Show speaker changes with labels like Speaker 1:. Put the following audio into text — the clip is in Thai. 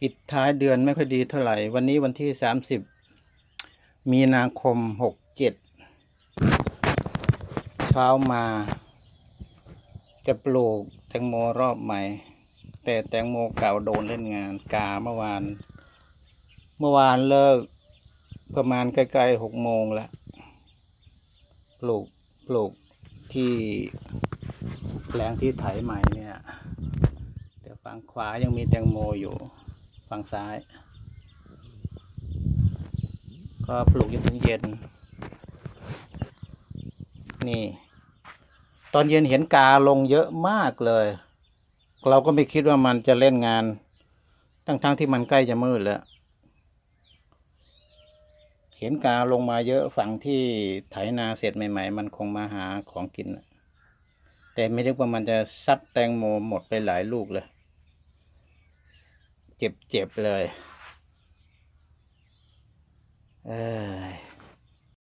Speaker 1: ปิดท้ายเดือนไม่ค่อยดีเท่าไหร่ วันนี้วันที่สามสิบมีนาคมหกเจ็ดเช้ามา จะปลูกแตงโมรอบใหม่ แต่แตงโมเก่าโดนเล่นงานกาเมื่อวาน เมื่อวานเลิกประมาณใกล้ๆหกโมงล้วปลูกปลูกที่แปลงที่ไถใหม่เนี่ย แต่ฝั่งขวายังมีแตงโมอยู่ ฝั่งซ้าย ก็ปลูกจนถึงเย็น นี่ ตอนเย็นเห็นกาลงเยอะมากเลย เราก็ไม่คิดว่ามันจะเล่นงาน ทั้งๆทที่มันใกล้จะมืดแล้วเห็นกาลงมาเยอะฝั่งที่ไถนาเสร็จใหม่ ๆ มันคงมาหาของกิน แต่ไม่นึกว่ามันจะซัดแตงโมหมดไปหลายลูกเลย เจ็บๆเลย เออ